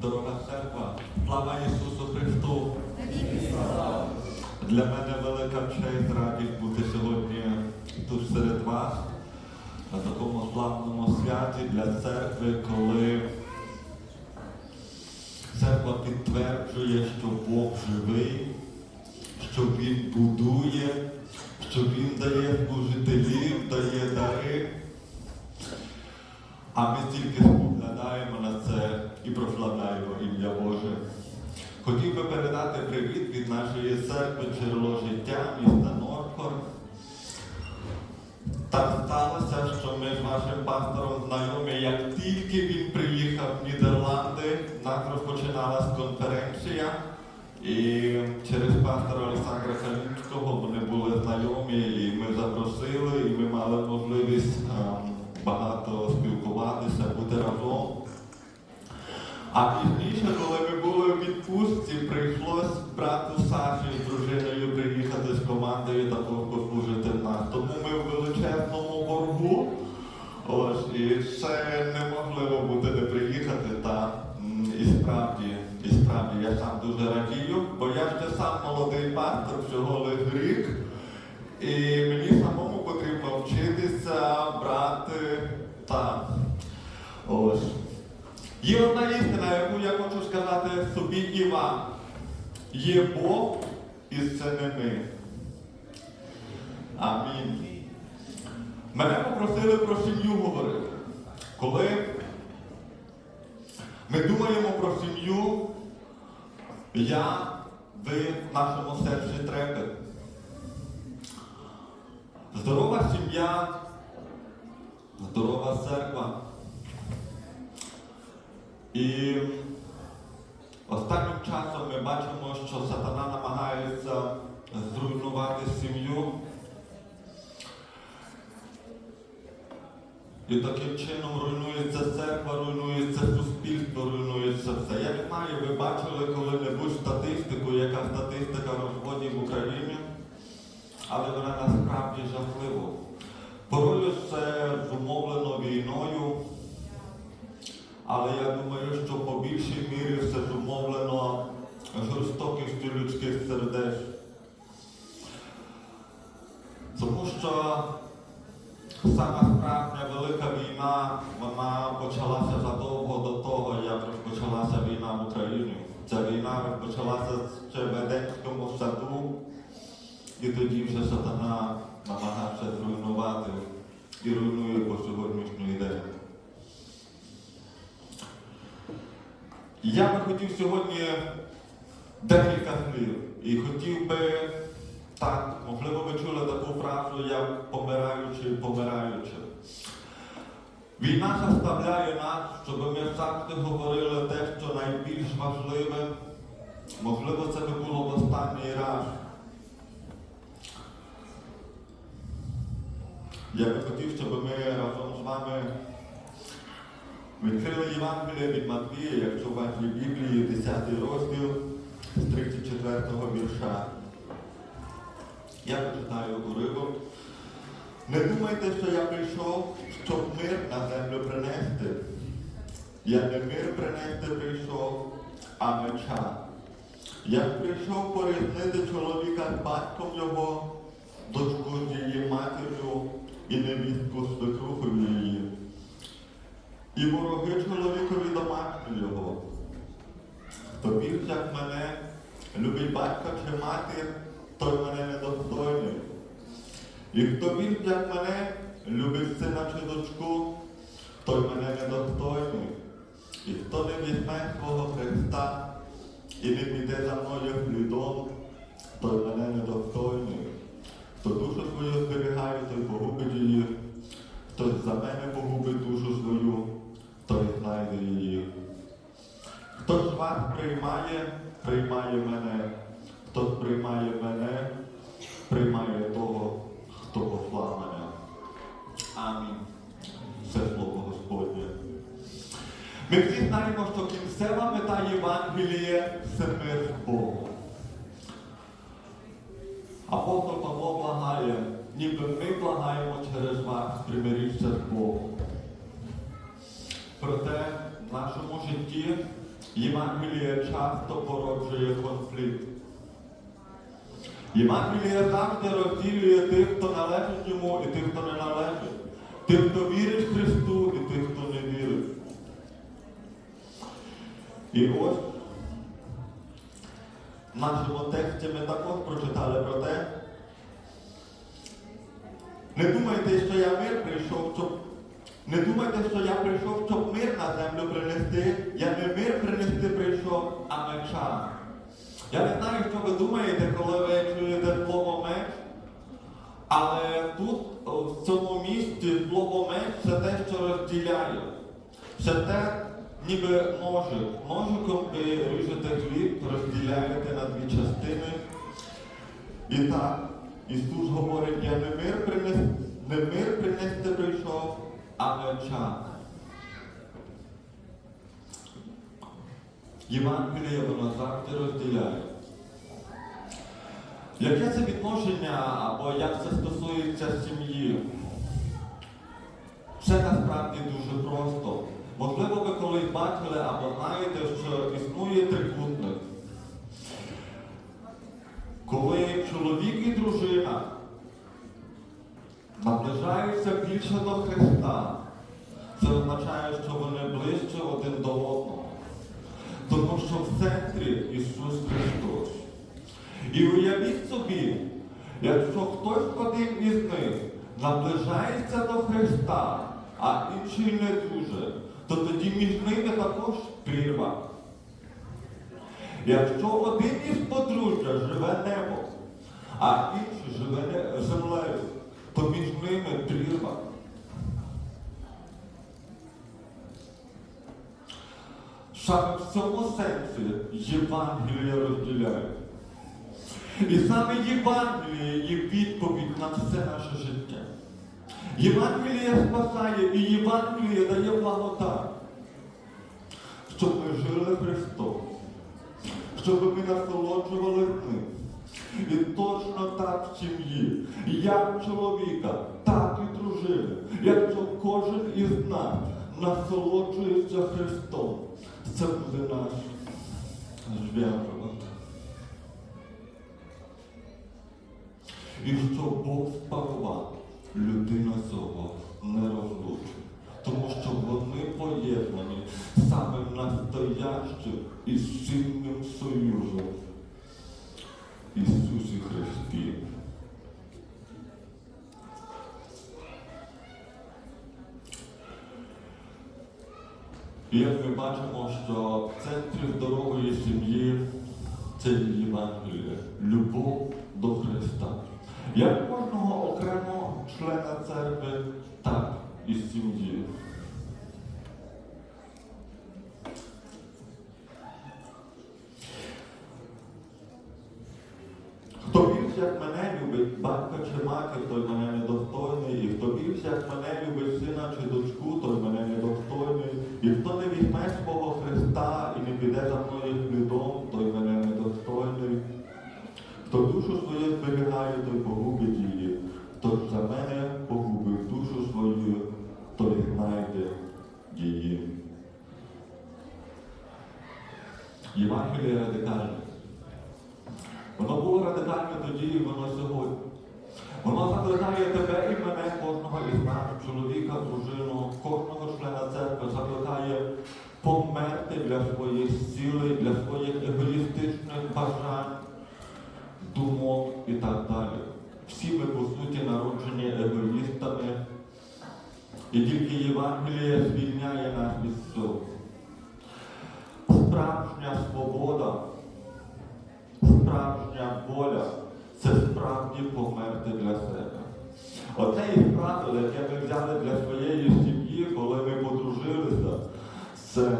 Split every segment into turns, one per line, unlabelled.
Дорога церква, слава Ісусу Христу! Для мене велика честь, радість бути сьогодні тут серед вас на такому славному святі для церкви, коли церква підтверджує, що Бог живий, що Він будує, що Він дає служителів, дає дари. А ми тільки споглядаємо на це і прославляємо ім'я Боже. Хотів би передати привіт від нашої церкви джерело життя міста Норфор. Так сталося, що ми з вашим пастором знайомі, як тільки він приїхав в Нідерланди, нас розпочиналась конференція. І через пастора Олександра Халінського вони були знайомі, і ми запросили, і ми мали можливість ем, багато спілкуватися, бути разом. А пізніше, коли ми були в відпустці, прийшлось брату Саші з дружиною приїхати з командою також послужити нас. Тому ми в величезному боргу. Ось, і це неможливо буде не приїхати. Та і справді, і справді я сам дуже радію, бо я ще сам молодий пастор, всього лише рік. І мені самому потрібно вчитися, брати та ось. Є одна істина, яку я хочу сказати собі і вам. Є Бог, і це не ми. Амінь. Мене попросили про сім'ю говорити. Коли ми думаємо про сім'ю, я, ви в нашому серці трепет. Здорова сім'я, здорова церква. І останнім часом ми бачимо, що сатана намагається зруйнувати сім'ю. І таким чином руйнується церква, руйнується суспільство, руйнується все. Я не знаю, ви бачили коли-небудь статистику, яка статистика розводів в Україні, але вона насправді жахлива. Порою це зумовлено війною. Але я думаю, що по більшій мірі все зумовлено жорстокістю людських сердець. Тому що сама справжня велика війна, вона почалася задовго до того, як розпочалася війна в Україні. Ця війна розпочалася ще в Едемському саду, і тоді вже сатана намагався зруйнувати і руйнує по сьогоднішній день. Я би хотів сьогодні декілька слів. І хотів би, так, можливо, ви чули таку фразу, я помираючи, помираючи. Війна заставляє нас, щоб ми завжди говорили те, що найбільш важливе. Можливо, це би було в останній раз. Я би хотів, щоб ми разом з вами Відкрили Євангелія від Матвія, якщо вас є Біблії, 10 розділ з 34-го вірша. Я почитаю уривок. Не думайте, що я прийшов, щоб мир на землю принести. Я не мир принести прийшов, а меча. Я прийшов порізнити чоловіка з батьком його, дочку її матір'ю і невістку з свекрухою її. І вороги чоловікові домашні його. Хто більш як мене, любить батька чи матір, той мене недостойний. І хто більш як мене, любить сина чи дочку, той мене недостойний. І хто не візьме свого Христа і не піде за мною слідом, той мене недостойний. Хто душу свою зберігає, той погубить її. Хто за мене погубить душу свою, той знайде її. Хто з вас приймає, приймає мене. Хто приймає мене, приймає того, хто послав мене. Амінь. Це слово Господнє. Ми всі знаємо, що кінцева мета Євангелія це мир з Богом. Апостол Павло благає, ніби ми благаємо через вас, примиріться з Богом. Проте в нашому житті Євангеліє часто породжує конфлікт. Євангеліє завжди розділює тих, хто належить йому, і тих, хто не належить. Тих, хто вірить Христу, і тих, хто не вірить. І ось в нашому тексті ми також прочитали про те. Не думайте, що я мир прийшов, щоб. Не думайте, що я прийшов, щоб мир на землю принести. Я не мир принести прийшов, а меча. Я не знаю, що ви думаєте, коли ви чуєте слово меч. Але тут, в цьому місці, слово меч це те, що розділяє. Це те, ніби ножик. Ножиком ви ріжете хліб, розділяєте на дві частини. І так, Ісус говорить, я не мир принес, не мир принести а меча. Євангеліє воно завжди розділяє. Яке це відношення, або як це стосується сім'ї? Це насправді дуже просто. Можливо, ви колись бачили або знаєте, що існує трикутник. Коли чоловік і дружина наближаються більше до Христа, це означає, що вони ближче один до одного. Тому що в центрі Ісус Христос. І уявіть собі, якщо хтось один із них наближається до Христа, а інший не дуже, то тоді між ними також прірва. Якщо один із подружжя живе небом, а інший живе землею, то між ними прірва. Саме в цьому сенсі Євангелія розділяє. І саме Євангеліє є відповідь на все наше життя. Євангеліє спасає і Євангеліє дає благодать, щоб ми жили Христом, щоб ми насолоджували ним. І точно так в сім'ї, як чоловіка, так і дружини, якщо кожен із нас насолоджується Христом, це буде наш зв'язок. І що Бог спарував, людина цього не розлучить. Тому що вони поєднані самим настоящим і сильним союзом Ісусі Христі. І як ми бачимо, що в центрі здорової сім'ї це Євангелія, любов до Христа. Як кожного окремого члена церкви, так і сім'ї. Хто більше як батька чи матір, той мене недостойний, і хто більше як мене любить сина чи дочку, той мене недостойний. І хто не візьме свого Христа і не піде за мною слідом, той мене недостойний. Хто душу свою зберігає, той погубить її. Хто ж за мене погубив душу свою, той знайде її. Євангеліє радикальне. Воно було радикальне тоді, і воно сьогодні. Воно закликає тебе і мене, кожного із нас, чоловіка, дружину, кожного члена церкви, закликає померти для своїх цілей, для своїх егоїстичних бажань, думок і так далі. Всі ми, по суті, народжені егоїстами, і тільки Євангеліє звільняє нас від цього. Справжня свобода справжня воля це справді померти для себе. Оце і правило, яке ми взяли для своєї сім'ї, коли ми подружилися, це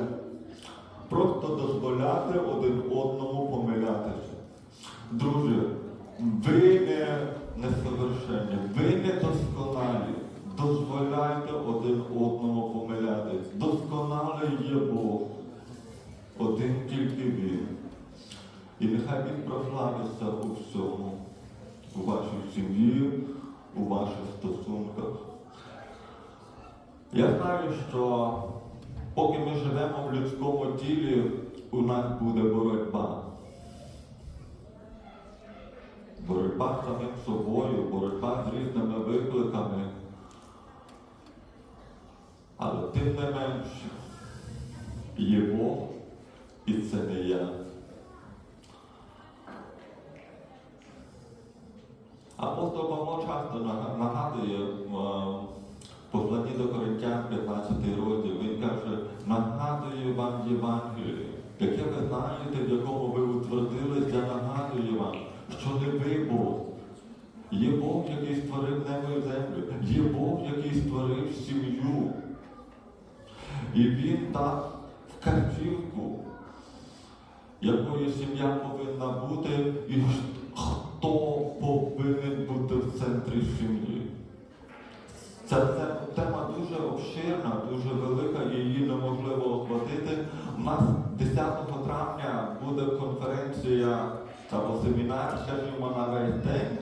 просто дозволяти один одному помилятися. Друзі, ви не несовершенні, ви не досконалі. Дозволяйте один одному помилятись. Досконалий є Бог. Один тільки Він. І нехай Він прославиться у всьому, у вашій сім'ї, у ваших стосунках. Я знаю, що поки ми живемо в людському тілі, у нас буде боротьба. Боротьба з самим собою, боротьба з різними викликами. Але тим не менш, є Бог, і це не я. Апостол Павло часто нагадує в посланні до Коринтян 15 розділ, він каже, нагадую вам Євангеліє, яке ви знаєте, в якому ви утвердились, я нагадую вам, що не ви Бог. Є Бог, який створив небо і землю, є Бог, який створив сім'ю. І він дав вказівку, якою сім'я повинна бути, і хто повинен бути в центрі сім'ї. Ця тема, тема дуже обширна, дуже велика і її неможливо охватити. У нас 10 травня буде конференція або семінар, скажімо, на весь день.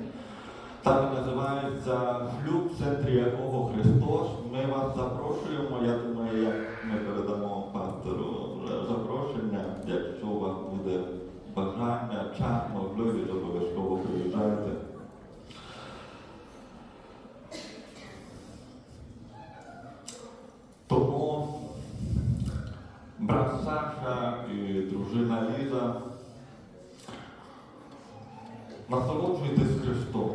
Так називається Шлюб, в центрі якого Христос. Ми вас запрошуємо. Я думаю, як ми передамо пастору запрошення, якщо у вас буде бажання, час, можливість, обов'язково приїжджайте. Тому брат Саша і дружина Ліза насолоджуйтесь Христом,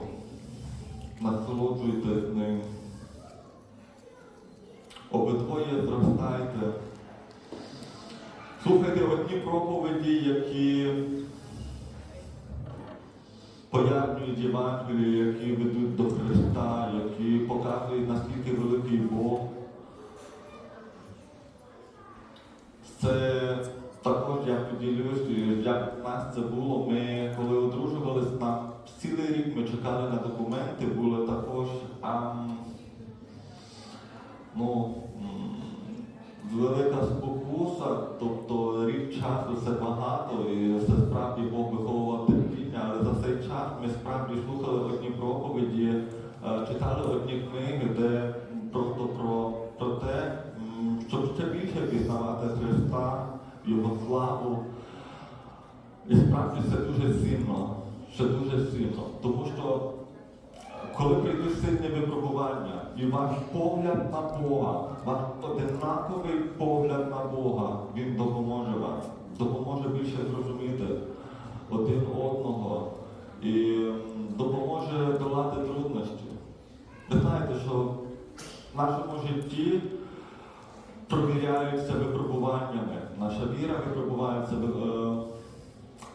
насолоджуйтесь ним. Обидвоє зростайте. Слухайте одні проповіді, які пояснюють Євангелію, які ведуть до Христа, які показують, наскільки великий Бог. Це також я поділюсь, як в нас це було. Ми коли одружувалися, на цілий рік ми чекали на документи, були також ам, ну, читали одні книги, де просто про, про те, щоб ще більше пізнавати Христа, Його славу. І справді це дуже цінно, це дуже цінно, тому що коли прийдуть сильні випробування, і ваш погляд на Бога, ваш одинаковий погляд на Бога, Він допоможе вам, допоможе більше зрозуміти один одного і м, допоможе долати труднощі. Ви знаєте, що в нашому житті провіряються випробуваннями. Наша віра випробувається е,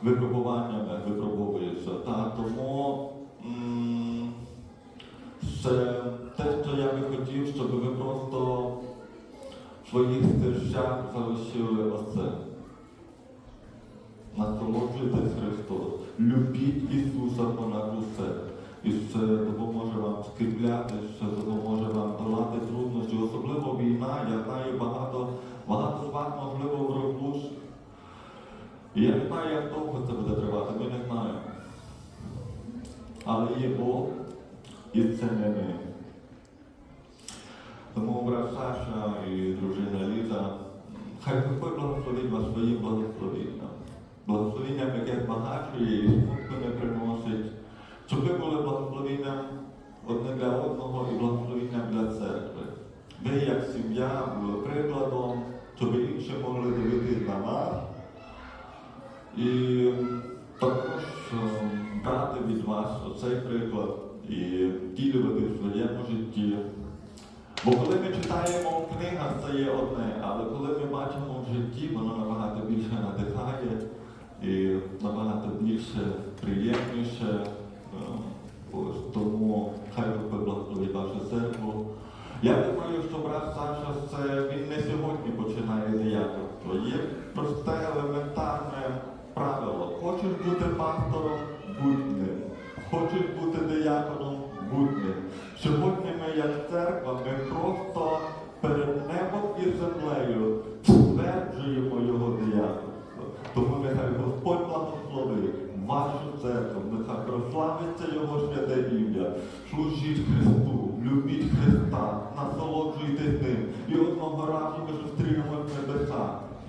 випробуваннями, випробовується. Та, тому м, це те, що я би хотів, щоб ви просто в своїх серцях залишили оце. Насолоджуйтесь Христос, любіть Ісуса понад усе. І це допоможе вам скріпляти, це допоможе вам долати труднощі. Особливо війна, я знаю багато, багато з вас, можливо, в. І я не знаю, як довго це буде тривати, ми не знаємо. Але є Бог, і це не ми. Тому брат Саша і дружина Ліза, хай Господь благословить вас своїм благословенням. Благословенням, яке збагачує і смутку не приносить. Щоб ви були благословенням одне для одного і благословенням для церкви. Ви, як сім'я, були прикладом, щоб інші могли дивитися на вас. І також е, брати від вас оцей приклад і втілювати в своєму житті. Бо коли ми читаємо в книгах, це є одне, але коли ми бачимо в житті, воно набагато більше надихає і набагато більше приємніше. Е, Ось тому хай Господь благословить вашу церкву. Я думаю, що брат Саша це він не сьогодні починає діятельство. Є просте елементарне правило. Хочеш бути пастором, будь ним. Хочеш бути дияконом, будь ним. Сьогодні ми, як церква, ми просто перед небом і землею стверджуємо його дияконство. Тому нехай Господь благословить вашу церкву, нехай прославиться Його святе ім'я. Служіть Христу, любіть Христа, насолоджуйтесь ним.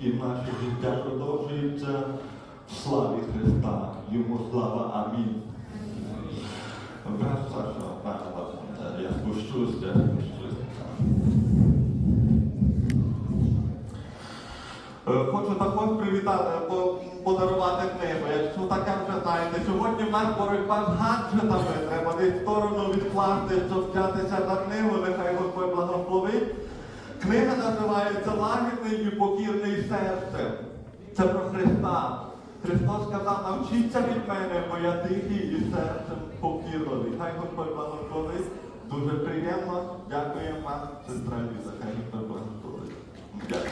І наше життя продовжується в славі Христа. Йому слава. Амінь. Брат Саша, я спущусь, я спущусь. Е, Хочу також привітати, подарувати книгу. Якщо таке вже знаєте, сьогодні в нас боротьба з гаджетами. Треба десь сторону відкласти, щоб взятися за книгу, нехай Господь благословить. Книга називається Лагідний і покірний серцем. Це про Христа. Христос сказав, навчіться від мене, бо я тихий і серцем покірливий. Хай Господь благословить. Дуже приємно. Дякуємо вам, сестра Ліза. Хай Господь благословить. Дякую.